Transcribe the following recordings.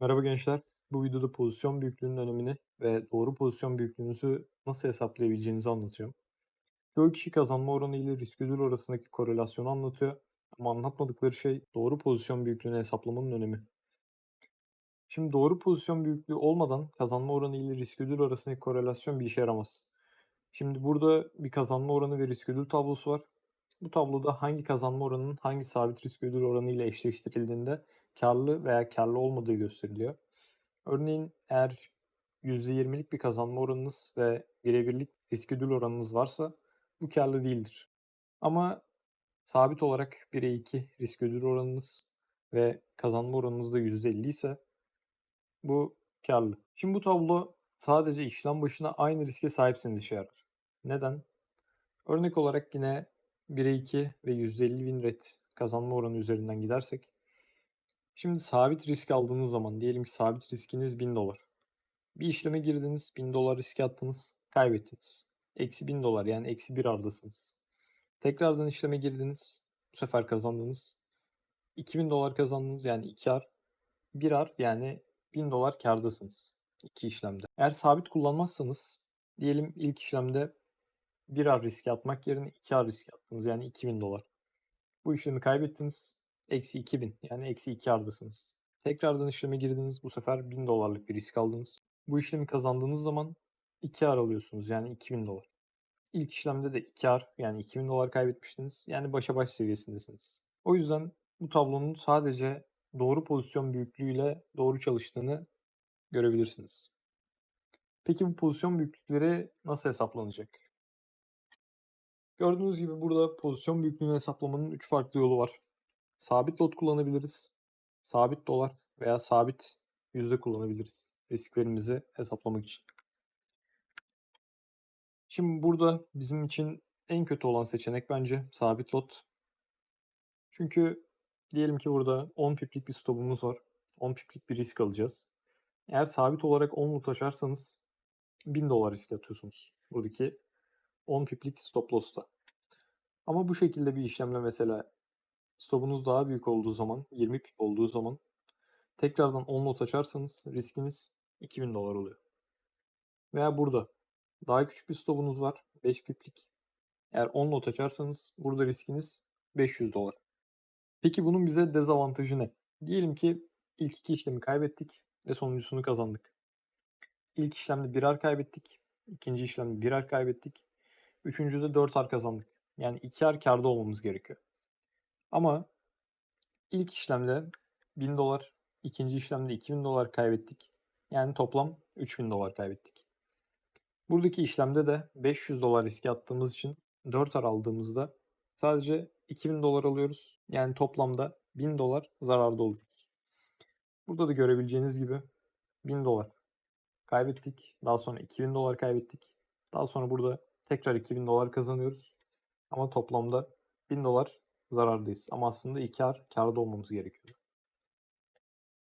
Merhaba gençler. Bu videoda pozisyon büyüklüğünün önemini ve doğru pozisyon büyüklüğünüzü nasıl hesaplayabileceğinizi anlatıyorum. Çoğu kişi kazanma oranı ile risk ödül arasındaki korelasyonu anlatıyor ama anlatmadıkları şey doğru pozisyon büyüklüğünü hesaplamanın önemi. Şimdi doğru pozisyon büyüklüğü olmadan kazanma oranı ile risk ödül arasındaki korelasyon bir işe yaramaz. Şimdi burada bir kazanma oranı ve risk ödül tablosu var. Bu tabloda hangi kazanma oranının hangi sabit risk ödül oranı ile eşleştirildiğinde karlı veya karlı olmadığı gösteriliyor. Örneğin eğer %20'lik bir kazanma oranınız ve birebirlik risk ödül oranınız varsa bu karlı değildir. Ama sabit olarak 1'e 2 risk ödül oranınız ve kazanma oranınız da %50 ise bu karlı. Şimdi bu tablo sadece işlem başına aynı riske sahipsiniz işe yarar. Neden? Örnek olarak yine 1'e 2 ve %50 win rate kazanma oranı üzerinden gidersek Şimdi sabit risk aldığınız zaman diyelim ki sabit riskiniz 1000 dolar. Bir işleme girdiniz, 1000 dolar riske attınız, kaybettiniz. Eksi 1000 dolar yani eksi 1 ardasınız. Tekrardan işleme girdiniz, bu sefer kazandınız. 2000 dolar kazandınız yani 2 ar. 1 ar yani 1000 dolar kardasınız iki işlemde. Eğer sabit kullanmazsanız diyelim ilk işlemde 1 ar riske atmak yerine 2 ar riske attınız yani 2000 dolar. Bu işlemi kaybettiniz. Eksi 2000 yani eksi 2 ardasınız. Tekrardan işleme girdiniz. Bu sefer 1000 dolarlık bir risk aldınız. Bu işlemi kazandığınız zaman 2 ar alıyorsunuz yani 2000 dolar. İlk işlemde de 2 ar yani 2000 dolar kaybetmiştiniz. Yani başa baş seviyesindesiniz. O yüzden bu tablonun sadece doğru pozisyon büyüklüğüyle doğru çalıştığını görebilirsiniz. Peki bu pozisyon büyüklükleri nasıl hesaplanacak? Gördüğünüz gibi burada pozisyon büyüklüğünü hesaplamanın 3 farklı yolu var. Sabit lot kullanabiliriz. Sabit dolar veya sabit yüzde kullanabiliriz risklerimizi hesaplamak için. Şimdi burada bizim için en kötü olan seçenek bence sabit lot. Çünkü diyelim ki burada 10 piplik bir stopumuz var. 10 piplik bir risk alacağız. Eğer sabit olarak 10 lot açarsanız 1000 dolar risk atıyorsunuz. Buradaki 10 piplik stop loss'ta. Ama bu şekilde bir işlemle mesela Stopunuz daha büyük olduğu zaman, 20 pip olduğu zaman tekrardan 10 lot açarsanız riskiniz 2000 dolar oluyor. Veya burada daha küçük bir stopunuz var, 5 piplik. Eğer 10 lot açarsanız burada riskiniz 500 dolar. Peki bunun bize dezavantajı ne? Diyelim ki ilk iki işlemi kaybettik ve sonuncusunu kazandık. İlk işlemde birer kaybettik. ikinci işlemde birer kaybettik. Üçüncüde 4 ar kazandık. Yani 2 ar karda olmamız gerekiyor. Ama ilk işlemde 1000 dolar, ikinci işlemde 2000 dolar kaybettik. Yani toplam 3000 dolar kaybettik. Buradaki işlemde de 500 dolar riske attığımız için 4 ar aldığımızda sadece 2000 dolar alıyoruz. Yani toplamda 1000 dolar zararda oluyoruz. Burada da görebileceğiniz gibi 1000 dolar kaybettik. Daha sonra 2000 dolar kaybettik. Daha sonra burada tekrar 2000 dolar kazanıyoruz. Ama toplamda 1000 dolar zarardayız. Ama aslında iki ar kârda olmamız gerekiyor.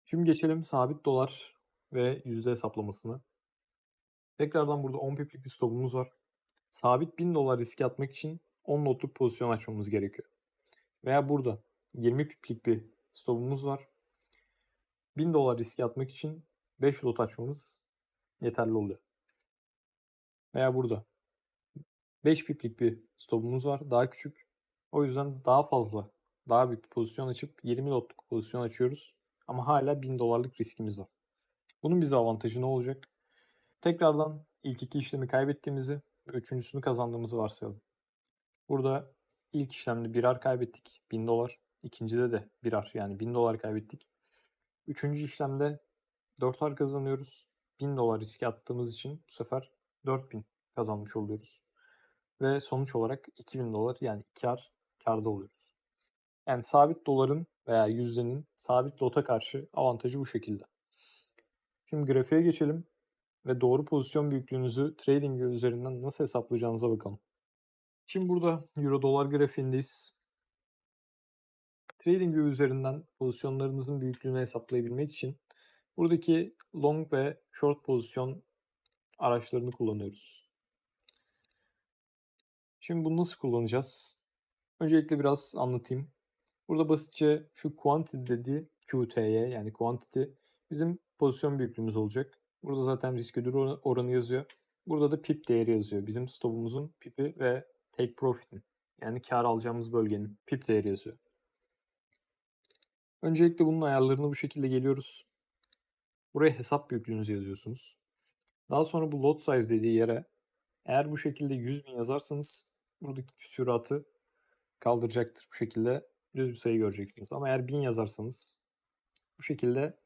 Şimdi geçelim sabit dolar ve yüzde hesaplamasına. Tekrardan burada 10 piplik bir stopumuz var. Sabit 1000 dolar riske atmak için 10 lotluk pozisyon açmamız gerekiyor. Veya burada 20 piplik bir stopumuz var. 1000 dolar riske atmak için 5 lot açmamız yeterli oluyor. Veya burada 5 piplik bir stopumuz var. Daha küçük. O yüzden daha fazla, daha büyük bir pozisyon açıp 20 lotluk pozisyon açıyoruz. Ama hala 1000 dolarlık riskimiz var. Bunun bize avantajı ne olacak? Tekrardan ilk iki işlemi kaybettiğimizi üçüncüsünü kazandığımızı varsayalım. Burada ilk işlemde birer kaybettik 1000 dolar. İkincide de birer yani 1000 dolar kaybettik. Üçüncü işlemde 4 ar kazanıyoruz. 1000 dolar riske attığımız için bu sefer 4000 kazanmış oluyoruz. Ve sonuç olarak 2000 dolar yani kar kârda oluyoruz. Yani sabit doların veya yüzdenin sabit lota karşı avantajı bu şekilde. Şimdi grafiğe geçelim ve doğru pozisyon büyüklüğünüzü trading üzerinden nasıl hesaplayacağınıza bakalım. Şimdi burada euro dolar grafiğindeyiz. Trading üzerinden pozisyonlarınızın büyüklüğünü hesaplayabilmek için buradaki long ve short pozisyon araçlarını kullanıyoruz. Şimdi bunu nasıl kullanacağız? Öncelikle biraz anlatayım. Burada basitçe şu quantity dediği QTY yani quantity bizim pozisyon büyüklüğümüz olacak. Burada zaten risk ödül ora- oranı yazıyor. Burada da pip değeri yazıyor. Bizim stopumuzun pipi ve take profit'in yani kar alacağımız bölgenin pip değeri yazıyor. Öncelikle bunun ayarlarını bu şekilde geliyoruz. Buraya hesap büyüklüğünüzü yazıyorsunuz. Daha sonra bu lot size dediği yere eğer bu şekilde 100.000 yazarsanız buradaki küsuratı kaldıracaktır. Bu şekilde düz bir sayı göreceksiniz. Ama eğer 1000 yazarsanız bu şekilde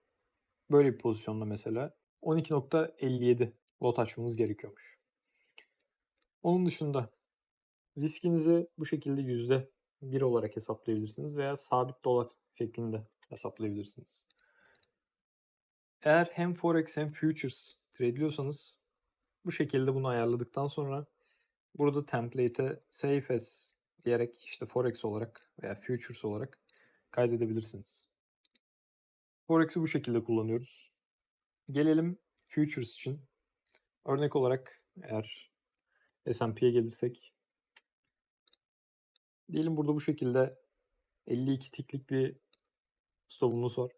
böyle bir pozisyonda mesela 12.57 lot açmanız gerekiyormuş. Onun dışında riskinizi bu şekilde yüzde bir olarak hesaplayabilirsiniz veya sabit dolar şeklinde hesaplayabilirsiniz. Eğer hem forex hem futures trade'liyorsanız bu şekilde bunu ayarladıktan sonra burada template'e save as diyerek işte forex olarak veya futures olarak kaydedebilirsiniz. Forex'i bu şekilde kullanıyoruz. Gelelim futures için. Örnek olarak eğer S&P'ye gelirsek diyelim burada bu şekilde 52 tiklik bir stopumuz var.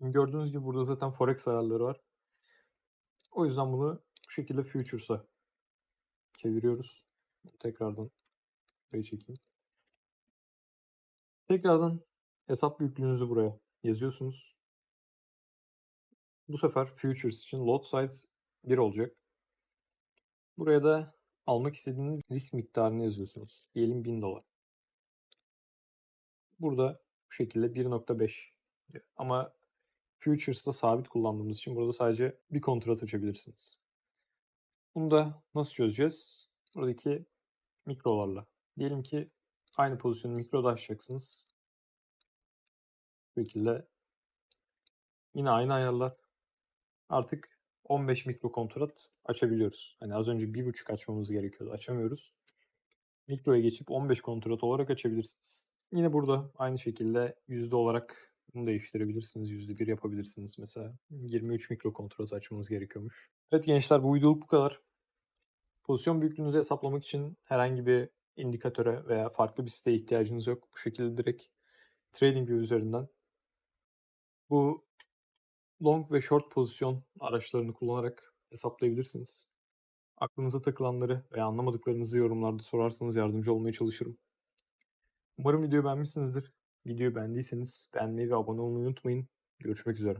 Gördüğünüz gibi burada zaten forex ayarları var. O yüzden bunu bu şekilde futures'a çeviriyoruz. Tekrardan buraya çekeyim. Tekrardan hesap büyüklüğünüzü buraya yazıyorsunuz. Bu sefer futures için lot size 1 olacak. Buraya da almak istediğiniz risk miktarını yazıyorsunuz. Diyelim 1000 dolar. Burada bu şekilde 1.5 diyor. Ama Futures'ta sabit kullandığımız için burada sadece bir kontrat açabilirsiniz. Bunu da nasıl çözeceğiz? Buradaki mikrolarla. Diyelim ki aynı pozisyonu mikroda açacaksınız. Bu şekilde yine aynı ayarlar. Artık 15 mikro kontrat açabiliyoruz. Hani az önce 1.5 açmamız gerekiyordu. Açamıyoruz. Mikroya geçip 15 kontrat olarak açabilirsiniz. Yine burada aynı şekilde yüzde olarak bunu değiştirebilirsiniz. Yüzde bir yapabilirsiniz mesela. 23 mikro kontrat açmanız gerekiyormuş. Evet gençler bu videoluk bu kadar. Pozisyon büyüklüğünüzü hesaplamak için herhangi bir indikatöre veya farklı bir siteye ihtiyacınız yok. Bu şekilde direkt TradingView üzerinden bu long ve short pozisyon araçlarını kullanarak hesaplayabilirsiniz. Aklınıza takılanları veya anlamadıklarınızı yorumlarda sorarsanız yardımcı olmaya çalışırım. Umarım videoyu beğenmişsinizdir. Videoyu beğendiyseniz beğenmeyi ve abone olmayı unutmayın. Görüşmek üzere.